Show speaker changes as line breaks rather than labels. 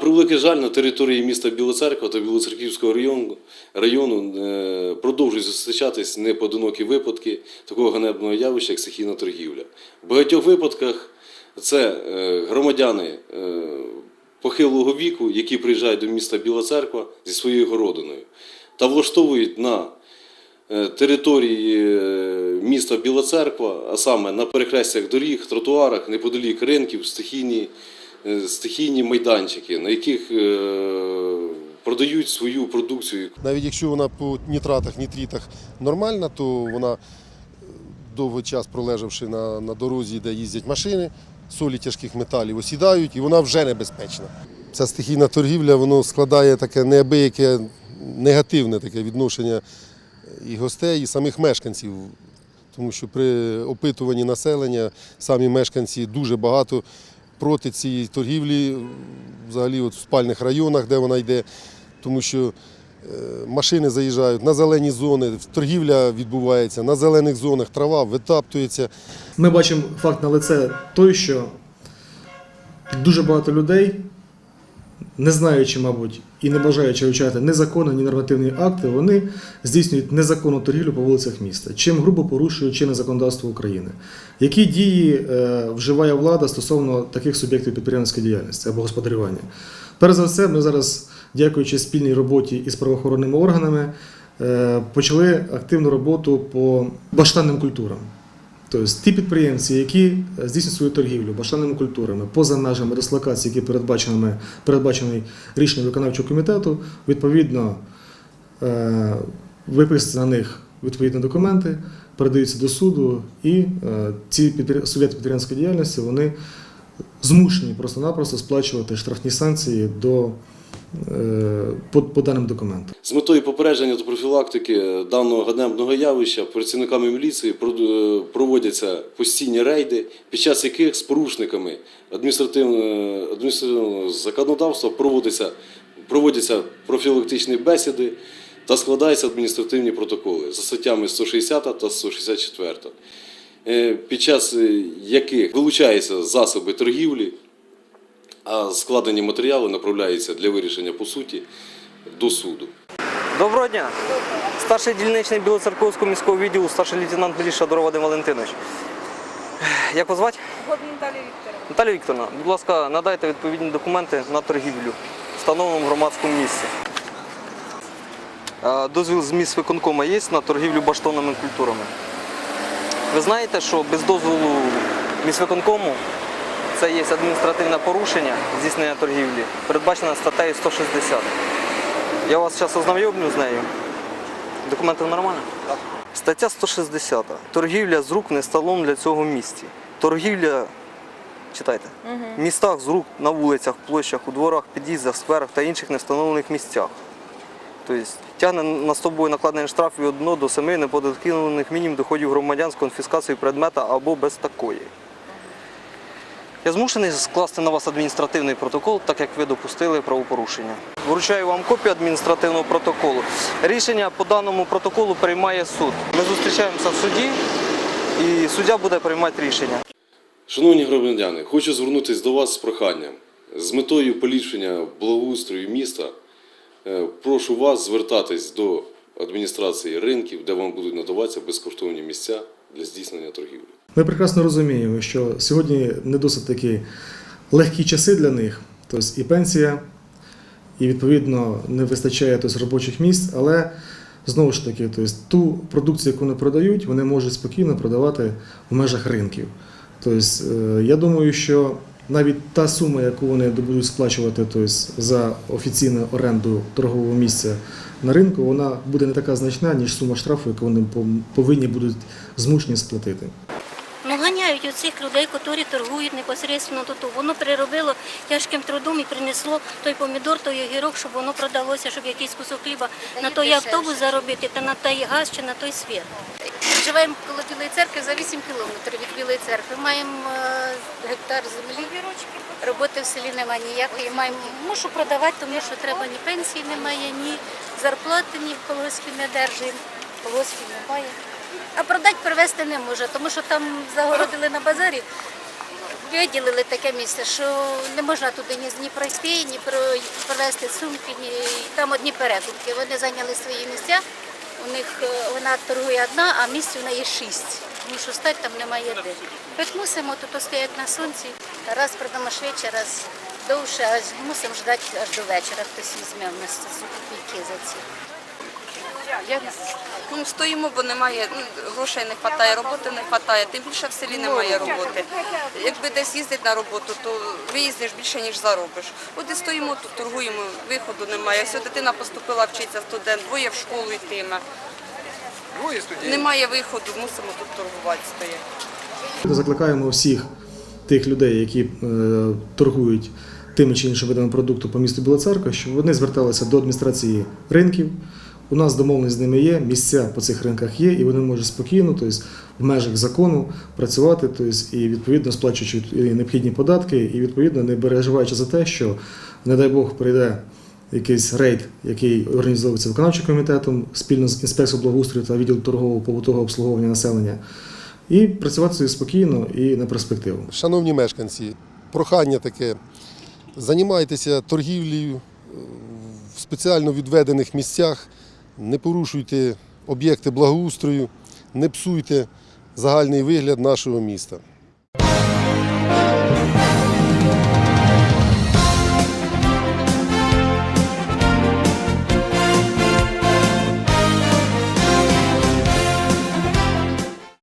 превеликий жаль, на території міста Біла Церква та Білоцерківського району, району е, продовжують зустрічатись непоодинокі випадки такого ганебного явища, як стихійна торгівля. В багатьох випадках це е, громадяни е, похилого віку, які приїжджають до міста Біла Церква зі своєю городиною та влаштовують на території міста Біла Церква, а саме на перехрестях доріг, тротуарах, неподалік ринків, стихійні, стихійні майданчики, на яких е, продають свою продукцію.
Навіть якщо вона по нітратах, нітритах нормальна, то вона е, довгий час пролежавши на, на дорозі, де їздять машини, солі тяжких металів осідають, і вона вже небезпечна. Ця стихійна торгівля воно складає таке неабияке негативне таке відношення і гостей, і самих мешканців. Тому що при опитуванні населення самі мешканці дуже багато проти цієї торгівлі, взагалі от в спальних районах, де вона йде, тому що е, машини заїжджають на зелені зони, торгівля відбувається на зелених зонах, трава витаптується.
Ми бачимо факт на лице той, що дуже багато людей, не знаючи, мабуть, і не бажаючи вивчати ні закони, ні нормативні акти, вони здійснюють незаконну торгівлю по вулицях міста, чим грубо порушують чинне законодавство України. Які дії е, вживає влада стосовно таких суб'єктів підприємницької діяльності або господарювання? Перш за все, ми зараз, дякуючи спільній роботі із правоохоронними органами, е, почали активну роботу по баштанним культурам. Тобто ті підприємці, які е, здійснюють свою торгівлю баштанними культурами поза межами дислокації, які передбачені, передбачені рішенням виконавчого комітету, відповідно е, виписуються на них відповідні документи, передаються до суду, і е, ці суб'єкти підприємницької діяльності вони змушені просто-напросто сплачувати штрафні санкції до, по, по даним документам.
З метою попередження та профілактики даного ганебного явища працівниками міліції прод- проводяться постійні рейди, під час яких з порушниками адміністративного, адміністративного законодавства проводяться, проводяться профілактичні бесіди та складаються адміністративні протоколи за статтями 160 та 164, е, під час е, яких вилучаються засоби торгівлі, а складені матеріали направляються для вирішення по суті до суду.
Доброго дня. Старший дільничний Білоцерковського міського відділу, старший лейтенант Шадоров Вадим Валентинович. Як вас звати?
Наталія Вікторовна.
Наталія Вікторовна, будь ласка, надайте відповідні документи на торгівлю, встановленому в громадському місці. Дозвіл з місць виконкома є на торгівлю баштонними культурами. Ви знаєте, що без дозволу міськвиконкому це є адміністративне порушення здійснення торгівлі, передбачено статтею 160. Я вас зараз ознайомлю з нею. Документи нормально? Так. Стаття 160. Торгівля з рук не столом для цього місці. Торгівля, читайте, в містах з рук на вулицях, площах, у дворах, під'їздах, скверах та інших невстановлених місцях. Тобто тягне на собою накладення штрафів від 1 до 7 неподаткованих мінімум доходів громадян з конфіскацією предмета або без такої. Я змушений скласти на вас адміністративний протокол, так як ви допустили правопорушення. Вручаю вам копію адміністративного протоколу. Рішення по даному протоколу приймає суд. Ми зустрічаємося в суді і суддя буде приймати рішення.
Шановні громадяни, хочу звернутися до вас з проханням. З метою поліпшення благоустрою міста е, прошу вас звертатись до адміністрації ринків, де вам будуть надаватися безкоштовні місця для здійснення торгівлі.
Ми прекрасно розуміємо, що сьогодні не досить такі легкі часи для них, тобто і пенсія, і відповідно не вистачає тобто, робочих місць, але знову ж таки, тобто, ту продукцію, яку вони продають, вони можуть спокійно продавати в межах ринків. Тобто, я думаю, що навіть та сума, яку вони будуть сплачувати тобто, за офіційну оренду торгового місця на ринку, вона буде не така значна, ніж сума штрафу, яку вони пов- повинні будуть змушені сплатити.
Ну, ганяють оцих людей, які торгують непосередньо тут. Воно переробило тяжким трудом і принесло той помідор, той огірок, щоб воно продалося, щоб якийсь кусок хліба на той автобус заробити, та на той газ чи на той світ.
Живемо коло Білої церкви за 8 кілометрів від Білої церкви. Маємо е, гектар землі. Роботи в селі немає ніякої. Маємо мушу продавати, тому що треба ні пенсії немає, ні зарплати, ні в колгоспі не держимо. Колгоспів немає. А продати привезти не може, тому що там загородили на базарі виділили таке місце, що не можна туди ні, ні пройти, ні про- провести сумки, ні там одні перекупки. Вони зайняли свої місця. У них е, вона торгує одна, а місць у неї шість. Тому що стати там немає де. От мусимо тут стояти на сонці. Раз продамо швидше, раз довше, а мусимо ждати аж до вечора. Хтось візьме в нас копійки за ці.
Ну, стоїмо, бо немає ну, грошей не вистачає, роботи не вистачає, тим більше в селі немає роботи. Якби десь їздити на роботу, то виїздиш більше, ніж заробиш. От і стоїмо тут, торгуємо, виходу немає. Ось дитина поступила вчитися студент, двоє в школу йтиме. Немає виходу, мусимо тут торгувати стояти.
Закликаємо всіх тих людей, які е, торгують тими чи іншими видами продукту по місту Біла Церква, щоб вони зверталися до адміністрації ринків. У нас домовленість з ними є, місця по цих ринках є, і вони можуть спокійно, тобто в межах закону працювати, тобто, і відповідно сплачуючи необхідні податки, і відповідно не переживаючи за те, що, не дай Бог, прийде якийсь рейд, який організовується виконавчим комітетом спільно з інспекцією благоустрою та відділом торгового побутового обслуговування населення, і працювати спокійно і на перспективу.
Шановні мешканці, прохання таке. Займайтеся торгівлею е, в спеціально відведених місцях, не порушуйте об'єкти благоустрою, не псуйте загальний вигляд нашого міста.